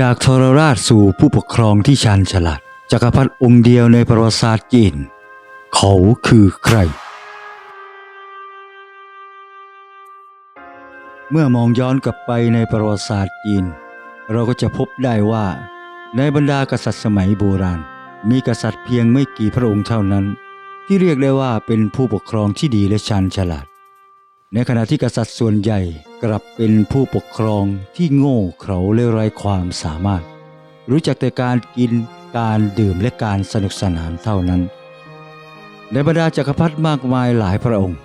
จากทรราชสู่ผู้ปกครองที่ชาญฉลาดจักรพรรดิองค์เดียวในประวัติศาสตร์จีน เขาคือใคร เมื่อมองย้อนกลับไปในประวัติศาสตร์จีน เราก็จะพบได้ว่า ในบรรดากษัตริย์สมัยโบราณ มีกษัตริย์เพียงไม่กี่พระองค์เท่านั้น ที่เรียกได้ว่าเป็นผู้ปกครองที่ดีและชาญฉลาด ในขณะที่กษัตริย์ส่วนใหญ่กลับเป็นผู้ปกครองที่โง่เขลาและไร้ความสามารถ รู้จักแต่การกินการดื่มและการสนุกสนานเท่านั้น ในบรรดาจักรพรรดิมากมายหลายพระองค์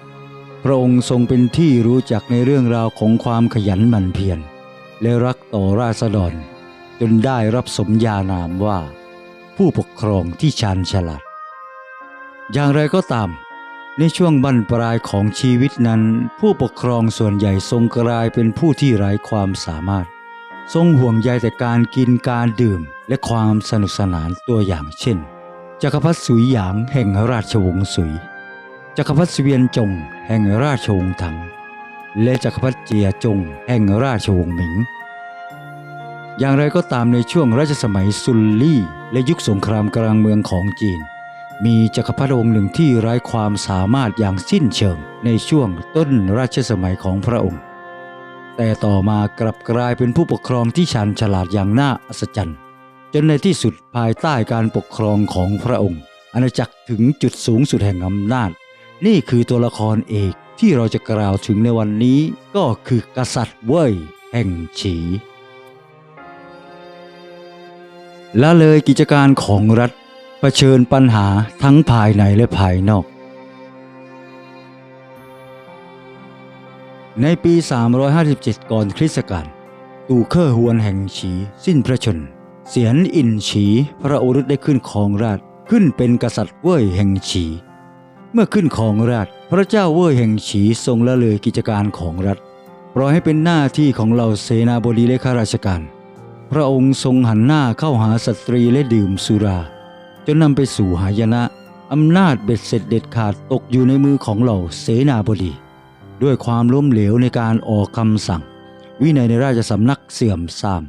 พระองค์ทรงเป็นที่รู้จักในเรื่องราวของความขยันหมั่นเพียรและรักต่อราษฎร จนได้รับสมญานามว่า ผู้ปกครองที่ชาญฉลาด อย่างไรก็ตาม ในช่วงบั้นปลายของชีวิตนั้น ผู้ปกครองส่วนใหญ่ทรงกลายเป็นผู้ที่ไร้ความสามารถ ทรงห่วงใยแต่การกินการดื่ม และความสนุกสนานตัวอย่างเช่นจักรพรรดิสุยหยางแห่งราชวงศ์สุยจักรพรรดิเสวียนจงแห่งราชวงศ์ถัง และจักรพรรดิเจียจงแห่งราชวงศ์หมิง อย่างไรก็ตามในช่วงรัชสมัยซุนลี่ และยุคสงครามกลางเมืองของจีน มีจักรพรรดิองค์หนึ่งที่ไร้ความสามารถอย่างสิ้นเชิงในช่วงต้นราชสมัยของพระองค์ แต่ต่อมากลับกลายเป็นผู้ปกครองที่ชันฉลาดอย่างน่าอัศจรรย์ จนในที่สุดภายใต้การปกครองของพระองค์ อาณาจักรถึงจุดสูงสุดแห่งอำนาจ นี่คือตัวละครเอกที่เราจะกล่าวถึงในวันนี้ก็คือกษัตริย์เว่ยแห่งฉีละเลยกิจการของรัฐ เผชิญปัญหาทั้งภายในและภายนอก ในปี 357 ก่อนคริสตกาลตูเคอร์ฮวนแห่งฉีสิ้นพระชนม์เสียนอินฉีพระโอรสได้ขึ้นครองราชขึ้นเป็นกษัตริย์เว่ยแห่งฉี เมื่อขึ้นครองราชพระเจ้าเว่ยแห่งฉีทรงละเลยกิจการของรัฐปล่อยให้เป็นหน้าที่ของเหล่าเสนาบดีและข้าราชการ พระองค์ทรงหันหน้าเข้าหาสตรีและดื่มสุรา จนนำไปสู่หายนะอำนาจเบ็ดเสร็จเด็ดขาดตกอยู่ในมือของเหล่าเสนาบดี ด้วยความล้มเหลวในการออกคำสั่ง วินัยในราชสำนักเสื่อมทราม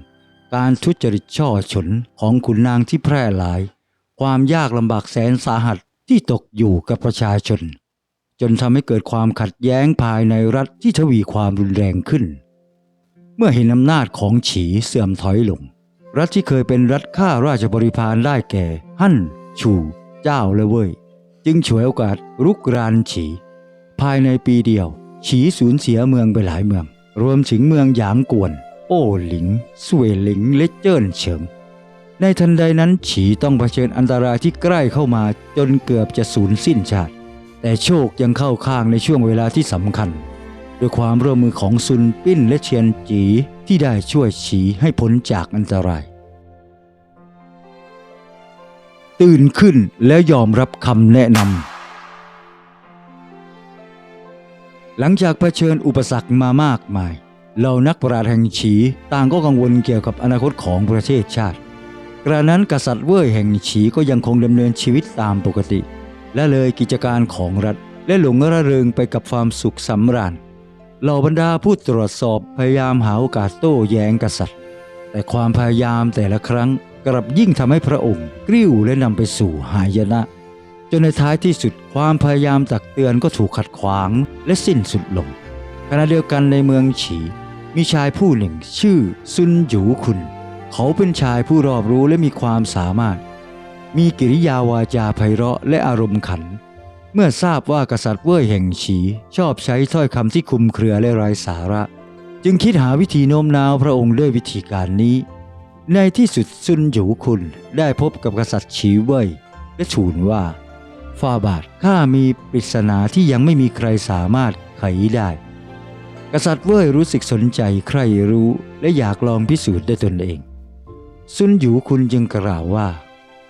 การทุจริตช่อฉนของขุนนางที่แพร่หลาย ความยากลำบากแสนสาหัสที่ตกอยู่กับประชาชน จนทำให้เกิดความขัดแย้งภายในรัฐที่ทวีความรุนแรงขึ้น เมื่อเห็นอำนาจของฉีเสื่อมถอยลง รัฐที่เคยเป็นรัฐข้าราชบริพารได้แก่ ฮั่น ชู เจ้าและเว่ย จึงฉวยโอกาสรุกรานฉี ภายในปีเดียว ฉีสูญเสียเมืองไปหลายเมือง รวมถึงเมืองหยางกวน โอ้หลิงสวยหลิงและเจิ้นเฉิง ในทันใดนั้นฉีต้องเผชิญอันตรายที่ใกล้เข้ามาจนเกือบจะสูญสิ้นชาติ แต่โชคยังเข้าข้างในช่วงเวลาที่สำคัญ ด้วยความร่วมมือของซุนปิ้นและเชียนจีที่ได้ช่วยฉีให้พ้นจากอันตราย ตื่นขึ้นแล้วยอมรับคำแนะนำหลังจากเผชิญอุปสรรคมามากมายเหล่านักปราชญ์แห่งฉีต่างก็กังวลเกี่ยวกับอนาคตของประเทศชาติ กระนั้นกษัตริย์เว่ยแห่งฉีก็ยังคงดำเนินชีวิตตามปกติ และเลยกิจการของรัฐและหลงระเริงไปกับความสุขสำราญ เหล่าบรรดาผู้ตรวจสอบพยายามหาโอกาสโต้แย้งกษัตริย์ แต่ความพยายามแต่ละครั้งกลับยิ่งทำให้พระองค์กริ้วและนำไปสู่หายนะ จนในท้ายที่สุดความพยายามตักเตือนก็ถูกขัดขวางและสิ้นสุดลงขณะเดียวกันในเมืองฉีมีชายผู้หนึ่งชื่อซุนหยูคุนเขาเป็นชายผู้รอบรู้และมีความสามารถ มีกิริยาวาจาไพเราะและอารมณ์ขัน เมื่อทราบว่ากษัตริย์เว่ยแห่งฉีชอบใช้ถ้อยคำที่คุมเครือและไร้สาระ จึงคิดหาวิธีโน้มน้าวพระองค์ด้วยวิธีการนี้ ในที่สุดซุนหยูคุนได้พบกับกษัตริย์ฉีเว่ยและทูลว่าฟาบาทข้ามีปริศนาที่ยังไม่มีใครสามารถไขได้ กษัตริย์เว่ยรู้สึกสนใจใครรู้และอยากลองพิสูจน์ด้วยตนเอง ซุนหยูคุณจึงกล่าวว่า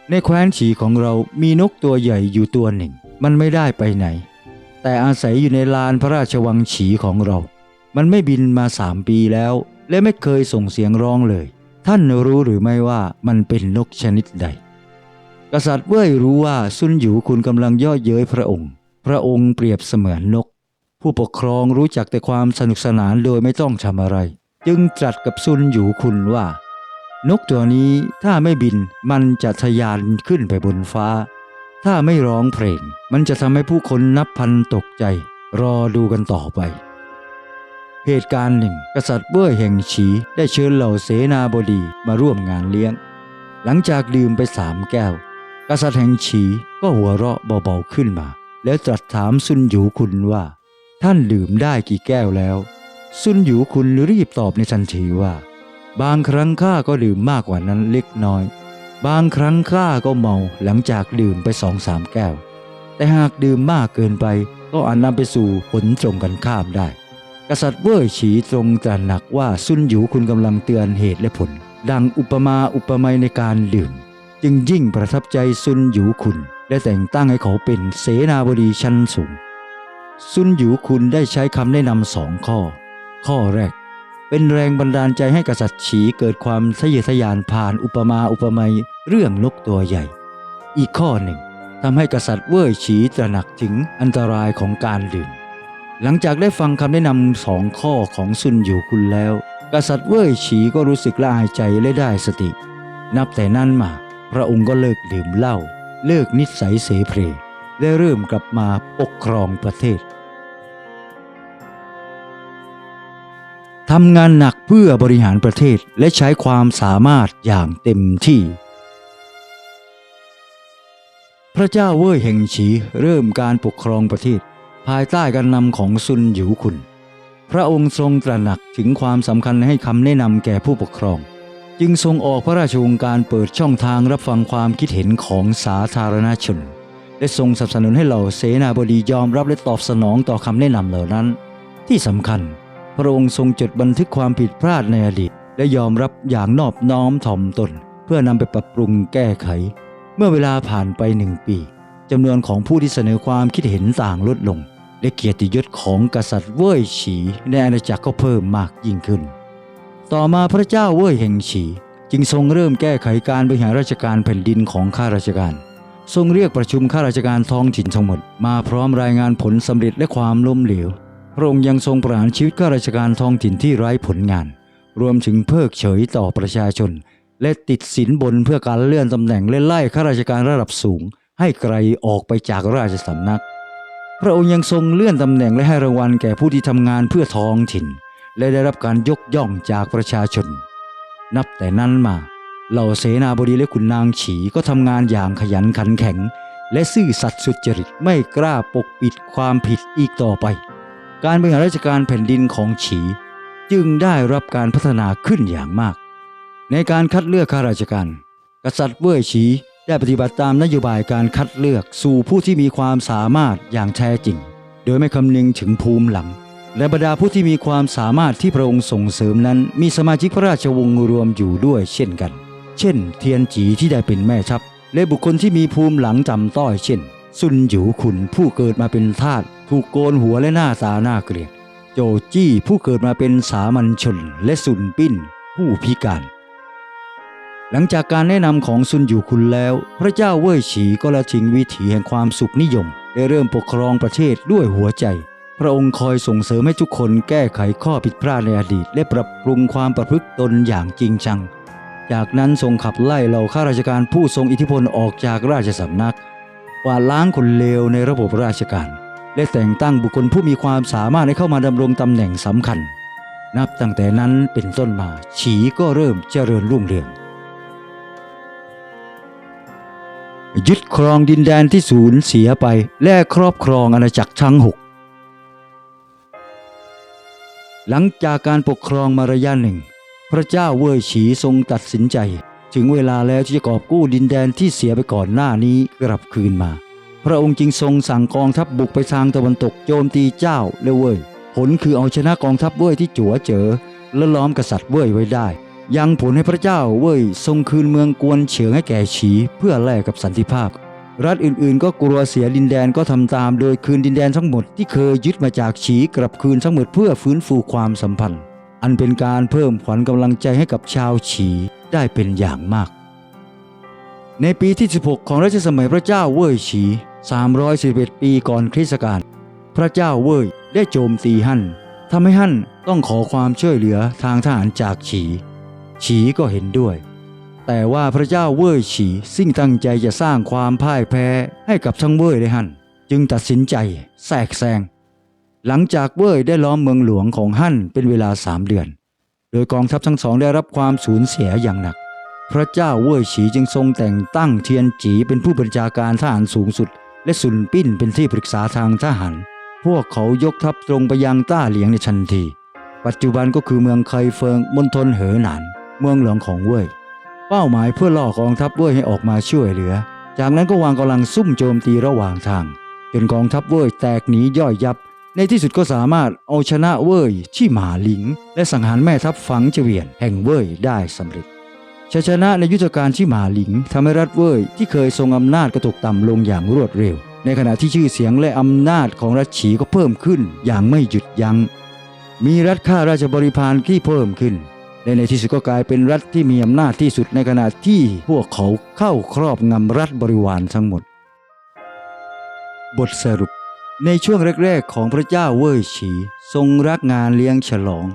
ในแคว้นฉีของเรามีนกตัวใหญ่อยู่ตัวหนึ่ง มันไม่ได้ไปไหน แต่อาศัยอยู่ในลานพระราชวังฉีของเรา มันไม่บินมาสามปีแล้ว และไม่เคยส่งเสียงร้องเลย ท่านรู้หรือไม่ว่ามันเป็นนกชนิดใด กษัตริย์เว่ยรู้ว่าซุนหยูคุณกำลังย่อเย้ยพระองค์ พระองค์เปรียบเสมือนนก ผู้ปกครองรู้จักแต่ความสนุกสนานโดยไม่ต้องทำอะไร จึงตรัสกับซุนหยูคุณว่านกตัวนี้ถ้าไม่บินมันจะทะยานขึ้นไปบนฟ้า ถ้าไม่ร้องเพลง มันจะทำให้ผู้คนนับพันตกใจ รอดูกันต่อไป เหตุการณ์หนึ่ง กษัตริย์เว่ยแห่งฉีได้เชิญเหล่าเสนาบดีมาร่วมงานเลี้ยง หลังจากดื่มไปสามแก้ว กษัตริย์แห่งฉีก็หัวเราะเบาๆขึ้นมา แล้วตรัสถามซุนหยูคุณว่า ท่านดื่มได้กี่แก้วแล้ว ซุนหยูคุณรีบตอบในทันทีว่า บางครั้งข้าก็ดื่มมากกว่านั้นเล็กน้อย บางครั้งข้าก็เมาหลังจากดื่มไปสองสามแก้ว แต่หากดื่มมากเกินไปก็อาจนำไปสู่ผลตรงกันข้ามได้ กษัตริย์เว่ยฉีตรงตระหนักว่าซุนหยูคุณกำลังเตือนเหตุและผล ดังอุปมาอุปไมยในการดื่ม จึงยิ่งประทับใจซุนหยูคุณ และแต่งตั้งให้เขาเป็นเสนาบดีชั้นสูง ซุนหยูคุณได้ใช้คำแนะนำสองข้อ ข้อแรก เป็นแรงบันดาลใจให้กษัตริย์ฉีเกิดความทะเยอทะยานผ่านอุปมาอุปไมยเรื่องนกตัวใหญ่ อีกข้อหนึ่งทำให้กษัตริย์เว่ยฉีตระหนักถึงอันตรายของการดื่ม หลังจากได้ฟังคำแนะนำสองข้อของซุนหยูคุณแล้ว กษัตริย์เว่ยฉีก็รู้สึกละอายใจและได้สติ นับแต่นั้นมา พระองค์ก็เลิกดื่มเหล้าเลิกนิสัยเสเพลและเริ่มกลับมาปกครองประเทศ ทำงานหนักเพื่อบริหารประเทศและใช้ความสามารถอย่างเต็มที่ พระเจ้าเว่ยแห่งฉีเริ่มการปกครองประเทศ ภายใต้การนำของซุนหยูคุณ พระองค์ทรงตระหนักถึงความสำคัญให้คำแนะนำแก่ผู้ปกครอง จึงทรงออกพระราชโองการเปิดช่องทางรับฟังความคิดเห็นของสาธารณชน และทรงสนับสนุนให้เหล่าเสนาบดียอมรับและตอบสนองต่อคำแนะนำเหล่านั้น ที่สำคัญ พระองค์ทรงจดบันทึกความผิดพลาดในอดีต และยอมรับอย่างนอบน้อมถ่อมตน เพื่อนำไปปรับปรุงแก้ไข เมื่อเวลาผ่านไปหนึ่งปีจำนวนของผู้ที่เสนอความคิดเห็นต่างลดลง และเกียรติยศของกษัตริย์เว่ยฉีในอาณาจักรก็เพิ่มมากยิ่งขึ้น ต่อมาพระเจ้าเว่ยแห่งฉีจึงทรงเริ่มแก้ไขการบริหารราชการแผ่นดินของข้าราชการ ทรงเรียกประชุมข้าราชการท้องถิ่นทั้งหมดมาพร้อมรายงานผลสำเร็จและความล้มเหลว ระองค์ยังทรงประหารชีวิตข้าราชการท้องถิ่นที่ไร้ผลงาน รวมถึงเพิกเฉยต่อประชาชน และติดสินบนเพื่อการเลื่อนตำแหน่งและไล่ข้าราชการระดับสูง ให้ไกลออกไปจากราชสำนัก พระองค์ยังทรงเลื่อนตำแหน่งและให้รางวัลแก่ผู้ที่ทำงานเพื่อท้องถิ่น และได้รับการยกย่องจากประชาชน นับแต่นั้นมาเหล่าเสนาบดีและขุนนางฉีก็ทำงานอย่างขยันขันแข็ง และซื่อสัตย์สุจริตไม่กล้าปกปิดความผิดอีกต่อไป การบริหารราชการแผ่นดินของฉีจึงได้รับการพัฒนาขึ้นอย่างมาก ในการคัดเลือกข้าราชการ กษัตริย์เว่ยฉีได้ปฏิบัติตามนโยบายการคัดเลือกสู่ผู้ที่มีความสามารถอย่างแท้จริง โดยไม่คำนึงถึงภูมิหลัง และบรรดาผู้ที่มีความสามารถที่พระองค์ส่งเสริมนั้น มีสมาชิกพระราชวงศ์รวมอยู่ด้วยเช่นกัน เช่น เทียนจีที่ได้เป็นแม่ทัพและบุคคลที่มีภูมิหลังจำต้อยเช่น ซุนหยูขุนผู้เกิดมาเป็นทาส ถูกโกนหัวและหน้าตาหน้าเกลียดโจจี้ผู้เกิดมาเป็นสามัญชนและซุนปิ้นผู้พิการ หลังจากการแนะนำของซุนอยู่คุณแล้ว พระเจ้าเว่ยฉีก็ละทิ้งวิถีแห่งความสุขนิยม ได้เริ่มปกครองประเทศด้วยหัวใจ พระองค์คอยส่งเสริมให้ทุกคนแก้ไขข้อผิดพลาดในอดีต และปรับปรุงความประพฤติตนอย่างจริงจัง จากนั้นทรงขับไล่เหล่าข้าราชการผู้ทรงอิทธิพลออกจากราชสำนักกวาดล้างคนเลวในระบบราชการ และแต่งตั้งบุคคลผู้มีความสามารถให้เข้ามาดำรงตำแหน่งสำคัญ นับตั้งแต่นั้นเป็นต้นมาฉีก็เริ่มเจริญรุ่งเรือง ยึดครองดินแดนที่สูญเสียไปและครอบครองอาณาจักรทั้งหกหลังจากการปกครองมาระยะหนึ่ง พระเจ้าเว่ยฉีทรงตัดสินใจ ถึงเวลาแล้วที่จะกอบกู้ดินแดนที่เสียไปก่อนหน้านี้กลับคืนมา พระองค์จึงทรงสั่งกองทัพบุกไปทางตะวันตกโจมตีเจ้าและเว่ยผลคือเอาชนะกองทัพเว่ยที่จั่วเจอและล้อมกษัตริย์เว่ยไว้ได้ ยังผลให้พระเจ้าเว่ยทรงคืนเมืองกวนเฉียงให้แก่ฉีเพื่อแลกกับสันติภาพ รัฐอื่นๆ ก็กลัวเสียดินแดนก็ทำตามโดยคืนดินแดนทั้งหมดที่เคยยึดมาจากฉีกลับคืนทั้งหมดเพื่อฟื้นฟูความสัมพันธ์ อันเป็นการเพิ่มขวัญกำลังใจให้กับชาวฉีได้เป็นอย่างมาก ในปีที่ 16 ของรัชสมัยพระเจ้าเว่ยฉี 311 ปีก่อนคริสต์กาลพระเจ้าเว่ยได้โจมตีฮั่นทำให้ฮั่นต้องขอความช่วยเหลือทางทหารจากฉี ฉีก็เห็นด้วย แต่ว่าพระเจ้าเว่ยฉีซึ่งตั้งใจจะสร้างความพ่ายแพ้ให้กับทั้งเว่ยและฮั่นจึงตัดสินใจแทรกแซงหลังจากเว่ยได้ล้อมเมืองหลวงของฮั่นเป็นเวลาสามเดือน โดยกองทัพทั้งสองได้รับความสูญเสียอย่างหนัก พระเจ้าเว่ยฉีจึงทรงแต่งตั้งเทียนจีเป็นผู้บัญชาการทหารสูงสุด และสุนปิ้นเป็นที่ปรึกษาทางทหาร พวกเขายกทัพตรงไปยังต้าเหลียงในทันที ปัจจุบันก็คือเมืองไคเฟิงมณฑลเหอหนาน เมืองหลวงของเว่ยเป้าหมายเพื่อล่อกองทัพเว่ยให้ออกมาช่วยเหลือ จากนั้นก็วางกำลังซุ่มโจมตีระหว่างทางจนกองทัพเว่ยแตกหนีย่อยยับ ในที่สุดก็สามารถเอาชนะเว่ยที่หมาหลิง และสังหารแม่ทัพฝังเฉวียนแห่งเว่ยได้สำเร็จ ชัยชนะในยุทธการที่หมาหลิงทำให้รัฐเว่ยที่เคยทรงอำนาจก็ตกต่ำลงอย่างรวดเร็ว ในขณะที่ชื่อเสียงและอำนาจของรัฐฉีก็เพิ่มขึ้นอย่างไม่หยุดยัง้ง มีรัฐข้าราชบริพารที่เพิ่มขึ้น และในที่สุดก็กลายเป็นรัฐที่มีอำนาจที่สุดในขณะที่พวกเขาเข้าครอบงำรัฐบริวารทั้งหมด บทสรุป ในช่วงแรก ๆ ของพระเจ้าเว่ยฉี ทรงรักงานเลี้ยงฉลอง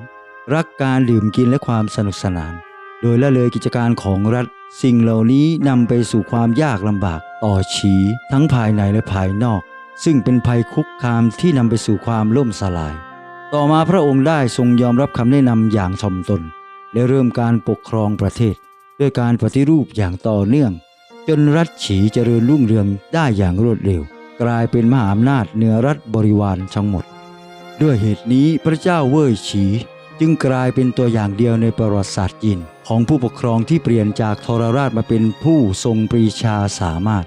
รักการดื่มกินและความสนุกสนาน โดยละเลยกิจการของรัฐ สิ่งเหล่านี้นำไปสู่ความยากลำบากต่อฉีทั้งภายในและภายนอก ซึ่งเป็นภัยคุกคามที่นำไปสู่ความล่มสลาย ต่อมาพระองค์ได้ทรงยอมรับคำแนะนำอย่างถ่อมตน และเริ่มการปกครองประเทศ ด้วยการปฏิรูปอย่างต่อเนื่อง จนรัฐฉีเจริญรุ่งเรืองได้อย่างรวดเร็ว กลายเป็นมหาอำนาจเหนือรัฐบริวารทั้งหมด ด้วยเหตุนี้พระเจ้าเว่ยฉี จึงกลายเป็นตัวอย่างเดียวในประวัติศาสตร์จีนของผู้ปกครองที่เปลี่ยนจากทรราชมาเป็นผู้ทรงปรีชาสามารถ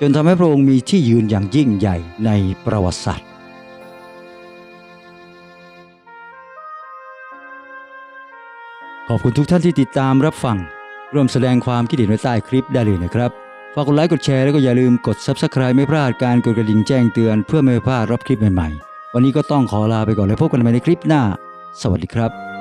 จนทำให้พระองค์มีที่ยืนอย่างยิ่งใหญ่ในประวัติศาสตร์ขอบคุณทุกท่านที่ติดตามรับฟัง ร่วมแสดงความคิดเห็นไว้ใต้คลิปได้เลยนะครับ ฝากกดไลค์ กดแชร์แล้วก็อย่าลืมกด Subscribe ไม่พลาดการกดกระดิ่งแจ้งเตือนเพื่อไม่พลาดรับคลิปใหม่ๆ วันนี้ก็ต้องขอลาไปก่อนแล้วพบกันใหม่ในคลิปหน้า สวัสดีครับ